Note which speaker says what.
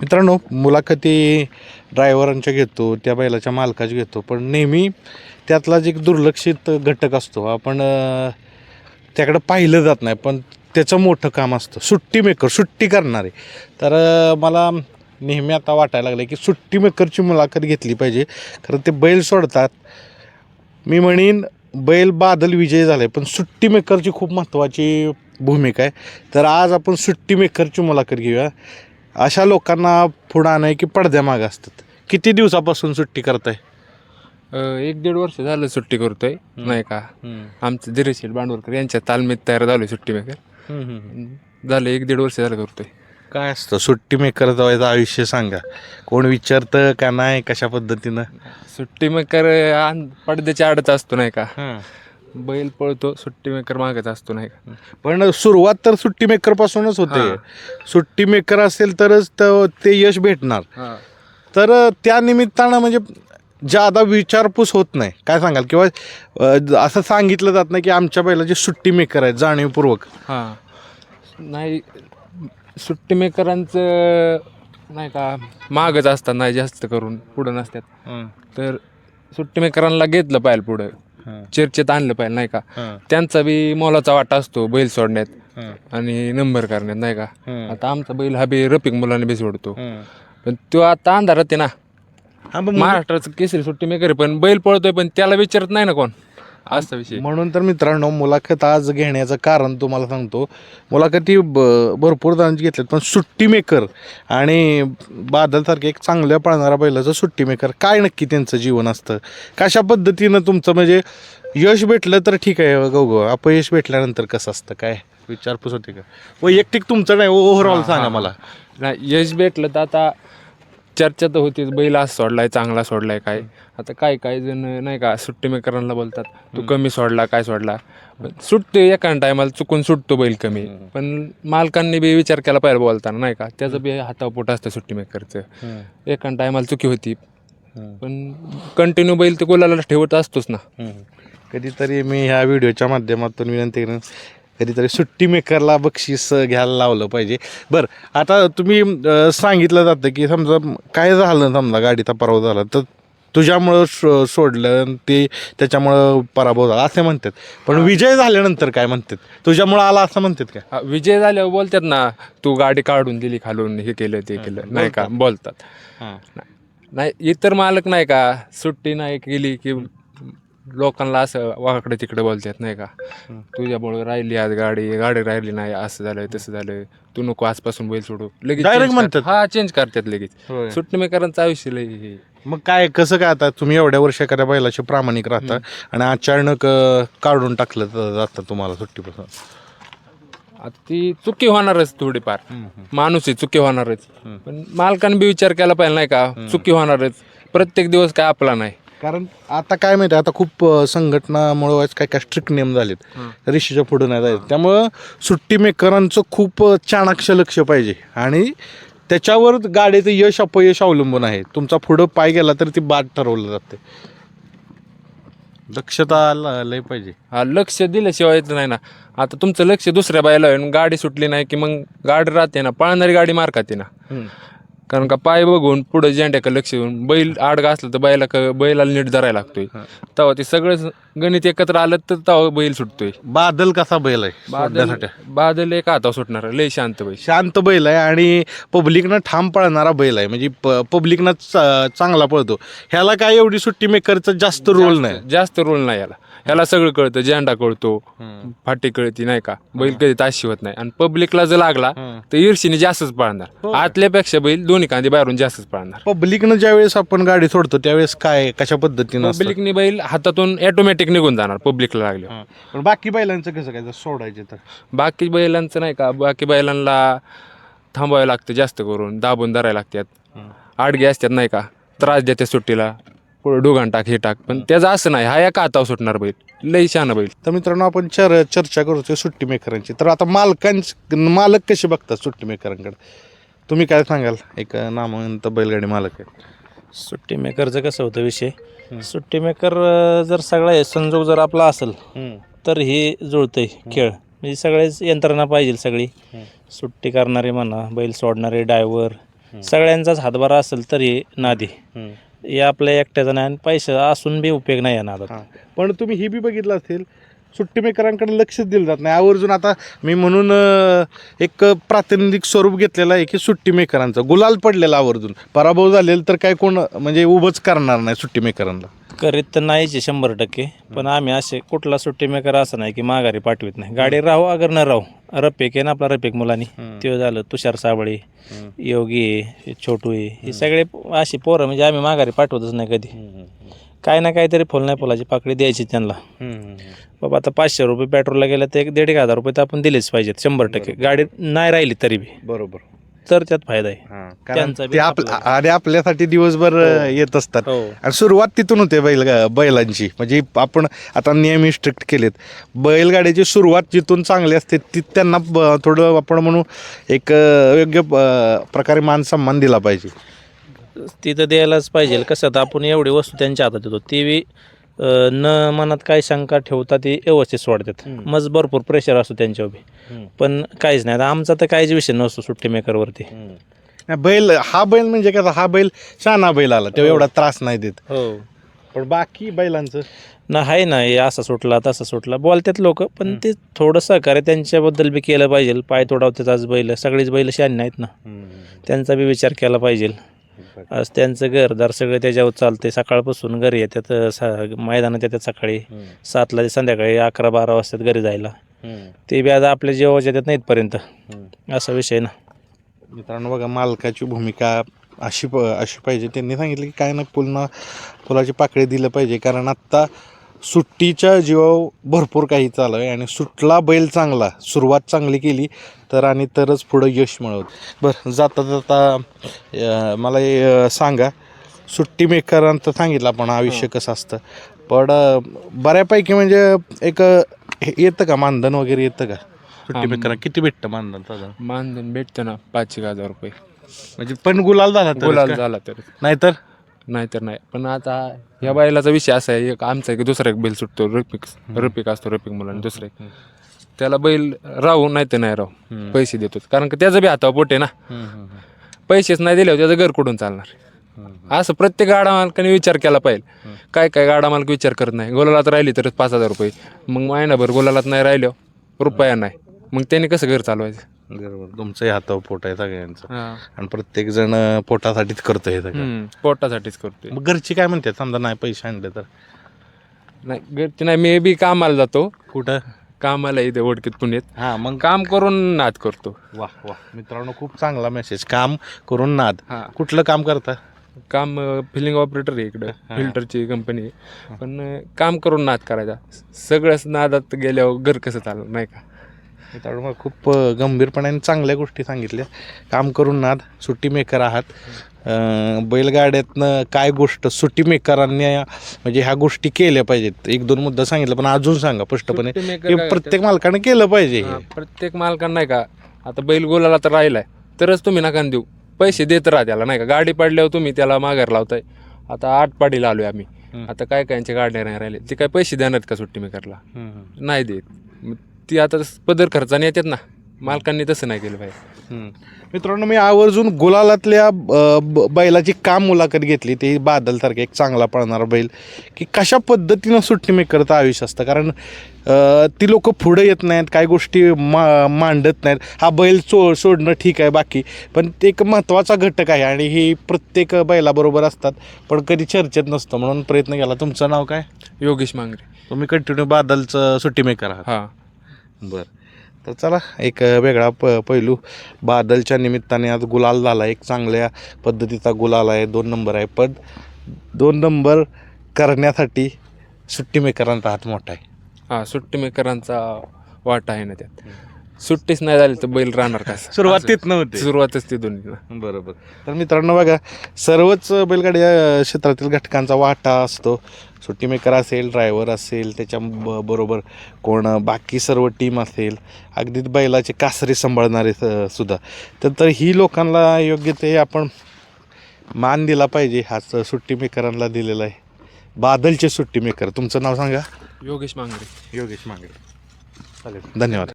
Speaker 1: मित्रांनो मुलाखती ड्रायव्हरांच्या घेतो त्या बैलाच्या मालकाच्या घेतो पण नेहमी त्यातलाच एक दुर्लक्षित घटक असतो आपण त्याकडं पाहिलं जात नाही पण त्याचं मोठं काम असतं. सुट्टी मेकर सुट्टी करणारे. तर मला नेहमी आता वाटायला लागलं की सुट्टी मेकरची मुलाखत घेतली पाहिजे कारण ते बैल सोडतात. मी म्हणेन बैल बादल विजय झाले पण सुट्टी मेकरची खूप महत्त्वाची भूमिका आहे. तर आज आपण सुट्टी मेकरची मुलाखत घेऊया. अशा लोकांना पुढं आणाय की पडद्यामागं असतात. किती दिवसापासून सुट्टी करताय?
Speaker 2: अ, एक दीड वर्ष झालं सुट्टी करतोय. नाही का? आमचं धीरेशील भांडवलकर यांच्या तालमीत तयार झालोय सुट्टी मेकर. झालं एक दीड वर्ष झालं करतोय.
Speaker 1: काय असतं? सुट्टी मेकर जायचं आयुष्य सांगा. कोण विचारतं का नाही कशा पद्धतीनं?
Speaker 2: सुट्टी मेकर आन- पडद्याच्या आडत असतो नाही का? बैल पळतो सुट्टी मेकर मागत असतो नाही का?
Speaker 1: पण सुरुवात तर सुट्टी मेकर पासूनच होते. सुट्टी मेकर असेल तरच त- ते यश भेटणार. तर त्या निमित्तानं म्हणजे जादा विचारपूस होत नाही. काय सांगाल? किंवा अ, असं सांगितलं जात नाही की आमच्या बैलाचे सुट्टी मेकर आहेत जाणीवपूर्वक.
Speaker 2: हां. नाही सुट्टी मेकरांचं नाही का मागच असतात नाही जास्त करून पुढं नसतात. तर सुट्टी मेकरांना घेतलं पाहिजे पुढं. चर्चेत आणलं पाहिजे नाही का? त्यांचा बी मोलाचा वाटा असतो बैल सोडण्यात. आणि नंबर करण्यात नाही का? आता आमचा बैल हा बी रफिक मुलाने बी सोडतो. पण तो आता अंधारात आहे ना. महाराष्ट्राचं केसरी सुट्टी मेकर पण बैल पळतोय पण त्याला विचारत नाही ना कोण? असा विषय.
Speaker 1: म्हणून तर मित्रांनो मुलाखत आज घेण्याचं कारण तुम्हाला सांगतो. मुलाखती ब भरपूर जणांची घेतल्यात पण सुट्टी मेकर आणि बादलसारखे एक चांगल्या पळणारा बैलाचं सुट्टी मेकर काय नक्की त्यांचं जीवन असतं? कशा पद्धतीनं तुमचं म्हणजे यश भेटलं तर ठीक आहे गौ गो. अपयश भेटल्यानंतर कसं असतं काय? विचारपूस होते का? वैयक्तिक तुमचं नाही ओव्हरऑल सांगा मला.
Speaker 2: नाही यश भेटलं तर आता चर्चा तर होतीच बैल आज सोडलाय चांगला सोडलाय काय? आता काय काय जण नाही का सुट्टी मेकरांना बोलतात तू कमी सोडला काय सोडला? सुटतो एका टायमाला चुकून सुटतो बैल कमी. पण मालकांनी बी विचार केला पाहिजे बोलताना नाही का? त्याचं बी हातावर पोट असतं सुट्टी मेकरचं. एका टायमाला चुकी होती. पण कंटिन्यू बैल ते गोलाला ठेवत असतोच ना.
Speaker 1: कधीतरी मी ह्या व्हिडिओच्या माध्यमातून विनंती करेन कधीतरी सुट्टी मेकरला बक्षीस घ्यायला लावलं पाहिजे. बरं आता तुम्ही सांगितलं जातं की समजा काय झालं समजा गाडीचा पराभव झाला तर तुझ्यामुळं सो सोडलं ते त्याच्यामुळं पराभव झाला असे म्हणतात. पण विजय झाल्यानंतर काय म्हणतात? तुझ्यामुळं आला असं म्हणतात का?
Speaker 2: हा, विजय झाल्यावर बोलतात ना तू गाडी काढून दिली खालून हे केलं ते केलं. नाही का? बोलतात. नाही- नाही इतर मालक नाही का सुट्टी नाही केली की लोकांना असं वाकडे तिकडे बोलतात नाही का? तुझ्यामुळे राहिली आज गाडी गाडी राहिली नाही असं झालं तसं झालं तू नको आजपासून बैल सोडू. लगेच
Speaker 1: Direct
Speaker 2: change कर-
Speaker 1: म्हणतात?
Speaker 2: हा चेंज करतात लगेच.
Speaker 1: होय.
Speaker 2: सुट्टी मेकरांचं आयुष्य लय हे.
Speaker 1: मग काय कसं काय आता? तुम्ही एवढ्या वर्ष एखाद्या बैलाचे प्रामाणिक राहता आणि अचानक अं, काढून टाकलं जातं तुम्हाला सुट्टीपासून?
Speaker 2: आता ती चुकी होणारच थोडीफार. माणूस आहे चुकी होणारच. पण मालकाने बी विचार केला पाहिजे नाही का? चुकी होणारच. प्रत्येक दिवस काय आपला नाही.
Speaker 1: कारण आता काय माहिती आता खूप अ, संघटनामुळे काय काय स्ट्रिक्ट नियम झालेत. ऋषीच्या पुढे नाही जायचं त्यामुळं सुट्टी मेकरांचं खूप अ, चाणाक्ष लक्ष पाहिजे. आणि त्याच्यावर गाडीचं यश अपयश अवलंबून आहे. तुमचा पुढं पाय गेला तर ती बाद ठरवलं जाते. दक्षता ल- लय पाहिजे.
Speaker 2: हा लक्ष दिल्याशिवाय येत नाही ना. आता तुमचं लक्ष दुसऱ्या बायला आहे. आणि गाडी सुटली नाही की मग गाडी राहते ना. पळणारी गाडी मार खाते ना कारण का पाय बघून पुढे झेंड्याकडे लक्ष देऊन बैल आडगा असलं तर बैला बैलाला नीट धरायला लागतोय. तेव्हा ते सगळं गणित एकत्र आलं तर तेव्हा बैल सुटतोय.
Speaker 1: बादल कसा बैल आहे?
Speaker 2: बादल. बादल एक हातावर सुटणार लय शांत बैल.
Speaker 1: शांत बैल आहे आणि पब्लिकनं ठाम पळणारा बैल आहे. म्हणजे प पब्लिकनं चांगला पळतो. ह्याला काय एवढी सुट्टी मेकरचा जास्त रोल नाही.
Speaker 2: जास्त रोल नाही याला. ह्याला सगळं कळतं झेंडा कळतो फाटी कळती नाही का? बैल कधी ताशी होत नाही. आणि पब्लिकला जर लागला तर ईर्षीने जास्तच पळणार. आतल्यापेक्षा बैल दोन्ही कांदे बाहेरून जास्तच पळणार.
Speaker 1: पब्लिकनं ज्यावेळेस आपण गाडी सोडतो त्यावेळेस काय कशा पद्धतीनं?
Speaker 2: पब्लिकनी बैल हातातून ऑटोमॅटिक निघून जाणार पब्लिकला लागले.
Speaker 1: पण बाकी बैलांचं कसं काय सोडायचे तर?
Speaker 2: बाकी बैलांचं नाही का बाकी बैलांना थांबावं लागतं जास्त करून दाबून धरायला लागतात. आडगे असतात नाही का? त्रास देते सुट्टीला. पुढे डुगान टाक हे टाक. पण त्याचं असं नाही. हा एका हातावर सुटणार बैल. लई शान बैल.
Speaker 1: तर मित्रांनो आपण चर चर्चा करतोय सुट्टी मेकरांची. तर आता मालकांच मालक कसे बघतात सुट्टी मेकरांकडे? तुम्ही काय सांगाल? एक नामवंत बैलगाडी मालक आहे
Speaker 3: सुट्टी मेकरचं कसं होतं विषय? सुट्टी मेकर जर सगळा हे संजोग जर आपला असेल तर हे जुळतंय खेळ. म्हणजे सगळेच यंत्रणा पाहिजे सगळी. सुट्टी करणारे म्हणा बैल सोडणारे ड्रायव्हर सगळ्यांचाच हातभार असेल तरी नादी हे आपल्या एकट्याचा नाही आणि पैसे असून बी उपयोग नाही येणार नादात
Speaker 1: हां. पण तुम्ही हे बी बघितलं असेल सुट्टीमेकरांकडे लक्षच दिलं जात नाही. आवर्जून आता मी म्हणून अं, एक प्रातिनिधिक स्वरूप घेतलेलं आहे की सुट्टीमेकरांचं गुलाल पडलेला आवर्जून. पराभव झालेला तर काय कोण म्हणजे उभंच करणार नाही सुट्टी मेकरांना.
Speaker 3: करीत तर नाहीच आहे शंभर टक्के पण आम्ही असे कुठला सुट्टी मेकर असं नाही की माघारी पाठवित नाही. गाडी राहू अगर न राहू रफेक आहे ना आपला रफेक मुलांनी. ते झालं तुषार साबळे योगी आहे छोटू आहे हे सगळे अशी पोरं म्हणजे आम्ही माघारी पाठवतच नाही कधी. काय ना काहीतरी फुल नाही फुलाची पाकळी द्यायची त्यांना. बाबा आता पाचशे रुपये पेट्रोलला गेलं तर एक दीड एक हजार रुपये तर आपण दिलेच पाहिजेत शंभर टक्के. गाडी नाही राहिली तरी बी.
Speaker 1: बरोबर.
Speaker 3: तर त्यात फायदा आहे.
Speaker 1: हां कारण
Speaker 3: त्यांचा बी
Speaker 1: ते आपल्या आणि आपल्यासाठी दिवसभर अं, येत असतात.
Speaker 3: हो.
Speaker 1: आणि सुरुवात तिथून होते बैल बैलांची. म्हणजे आपण आता नियम स्ट्रिक्ट केलेत. बैलगाड्याची सुरुवात जिथून चांगली असते ती त्यांना ब- थोडं आपण म्हणू एक अं, योग्य अं, प्रकारे मान सन्मान दिला पाहिजे.
Speaker 3: तिथं द्यायलाच पाहिजे. कसं आता आपण एवढी वस्तू त्यांच्या हातात देतो ती बी न मनात काय शंका ठेवता ती व्यवस्थित सोडतात. मग भरपूर प्रेशर असतो त्यांच्यावर. बी पण काहीच नाही. आता आमचा तर काहीच विषय नसतो सुट्टी मेकरवरती.
Speaker 1: बैल हा बैल म्हणजे कसा हा बैल शहाणा बैल आला तेव्हा एवढा त्रास नाही देत.
Speaker 3: हो.
Speaker 1: पण बाकी बैलांचं?
Speaker 3: ना आहे ना हे असा सुटला तसा सुटला बोलतात लोक पण ते थोडं सहकार्य त्यांच्याबद्दल बी केलं पाहिजे. पाय तोडावतात आज बैल सगळीच बैल शान नाहीत ना. त्यांचा बी विचार केला पाहिजे. आज त्यांचं घरदार सगळं त्याच्यावर चालते सकाळपासून घरी येतात सा- मैदानात येतात सकाळी. सातला ते संध्याकाळी अकरा बारा वाजतात घरी जायला. ते बी आज आपल्या जेवाच्या येतात नाहीत पर्यंत. असा विषय ना.
Speaker 1: मित्रांनो बघा मालकाची भूमिका अशी प अशी पाहिजे. त्यांनी सांगितलं की काय ना पुन्हा फुलाची पाकळी दिलं पाहिजे. कारण आत्ता सुट्टीच्या जीवावर भरपूर काही चालू आहे आणि सुटला बैल चांगला सुरुवात चांगली केली तर आणि तरच पुढं यश मिळवत बरं जाता जाता मला हे, सांगा सुट्टी मेकरांचं सांगितलं आपण आयुष्य कसं असतं. पण बऱ्यापैकी म्हणजे एक हे येतं का? मानधन वगैरे येतं का? सुट्टी मेकरांना किती भेटतं मानधन साधारण?
Speaker 2: मानधन भेटतं ना पाच एक हजार रुपये.
Speaker 1: म्हणजे पण गुलाल झाला
Speaker 2: गुलाल? झाला तर
Speaker 1: नाहीतर?
Speaker 2: नाहीतर नाही. पण आता ह्या बैलाचा विषय असा आहे एक आमचा एक दुसरा एक बैल सुटतो रफिक रफिक असतो रफिक मुलांना दुसरा एक. त्याला बैल राहू नाही तर नाही राहू. पैसे देतो कारण की त्याचं बी हातावर पोट आहे ना. पैसेच नाही दिल्यावर त्याचं घर कुठून चालणार? असं प्रत्येक गाडा मालकाने विचार केला पाहिजे. काय काय गाडा मालक विचार करत नाही. गोलालात राहिली तरच पाच हजार रुपये. मग महिनाभर गोलालात नाही राहिलो रुपया नाही. मग त्याने कसं घर चालवायचं?
Speaker 1: बरोबर. तुमचंही हातावर पोट आहे सगळ्यांचं.
Speaker 2: हा.
Speaker 1: आणि प्रत्येक जण पोटासाठीच करतो हे सगळं.
Speaker 2: हम्म, पोटासाठीच करतोय.
Speaker 1: मग घरची काय म्हणतात? समजा नाही पैसे आणले तर.
Speaker 2: नाही घरचे नाही मी बी कामाला जातो.
Speaker 1: कुठं?
Speaker 2: कामाला इथे ओळखीत पुण्यात.
Speaker 1: हां मग?
Speaker 2: काम करून नाद करतो.
Speaker 1: वा वा. मित्रांनो खूप चांगला मेसेज काम करून नाद.
Speaker 2: हा.
Speaker 1: कुठलं काम करता?
Speaker 2: काम फिलिंग ऑपरेटर आहे इकडं. फिल्टरची कंपनी आहे. पण अं, काम करून नाद करायचा. सगळंच नादात गेल्यावर घर कसं चालणार नाही का?
Speaker 1: मित्रांनो मला खूप गंभीरपणाने चांगल्या गोष्टी सांगितल्या. काम करून नाद सुट्टी मेकर आहात. बैलगाड्यातनं काय गोष्ट सुट्टी मेकरांनी म्हणजे ह्या गोष्टी केल्या पाहिजेत. एक दोन मुद्दा सांगितलं पण अजून सांगा स्पष्टपणे. प्रत्येक मालकाने केलं पाहिजे
Speaker 2: प्रत्येक मालकांना नाही का आता बैल गोलाला तर राहिलाय. तरच तुम्ही नका देऊ. पैसे देत राहा त्याला नाही का? गाडी पाडल्यावर तुम्ही त्याला माघार लावताय. आता आठ पाडीला आलोय आम्ही. आता काय कायचे गाड्या नाही राहिले. ते काय पैसे देणार का सुट्टी मेकरला. नाही देत. ती आता पदर खर्चाने येतात ना. मालकांनी तसं नाही केलं पाहिजे.
Speaker 1: मित्रांनो मी आवर्जून गुलालातल्या ब- बैलाची काम मुलाखत घेतली. ते बादलसारखा एक चांगला पळणारा बैल. की कशा पद्धतीनं सुट्टी मेकरचं आयुष्य असतं? कारण अ, ती लोक पुढे येत नाहीत काही गोष्टी मा मांडत नाहीत. हा बैल सो सोडणं ठीक आहे बाकी. पण ते एक महत्त्वाचा घटक आहे आणि ही प्रत्येक बैलाबरोबर असतात. पण कधी चर्चेत नसतं. म्हणून प्रयत्न केला. तुमचं नाव काय?
Speaker 2: योगेश मांगरे.
Speaker 1: तुम्ही कंटिन्यू बादलचं सुट्टी मेकर आहात.
Speaker 2: हा.
Speaker 1: बरं. तर चला एक वेगळा प पैलू. बादलच्या निमित्ताने आज गुलाल झाला. एक चांगल्या पद्धतीचा गुलाल आहे. दोन नंबर आहे. पण दोन नंबर करण्यासाठी सुट्टी मेकरांचा हात मोठा आहे.
Speaker 2: हा सुट्टी मेकरांचा वाटा आहे ना त्यात. सुट्टीच नाही झाली तर बैल राहणार का?
Speaker 1: सुरुवातीत नव्हते.
Speaker 2: सुरुवातच ती दोन्ही.
Speaker 1: बरोबर. तर मित्रांनो बघा सर्वच बैलगाडी या क्षेत्रातील घटकांचा वाटा असतो. सुट्टी मेकर असेल ड्रायव्हर असेल त्याच्या ब- बरोबर कोण बाकी सर्व टीम असेल अगदी बैलाचे कासरे सांभाळणारे स- सुद्धा. तर तर ही लोकांना योग्य ते आपण मान दिला पाहिजे हाच सुट्टी मेकरांना दिलेला आहे. बादलचे सुट्टी मेकर तुमचं नाव सांगा?
Speaker 2: योगेश मांगरे.
Speaker 1: योगेश मांगडे चालेल. धन्यवाद.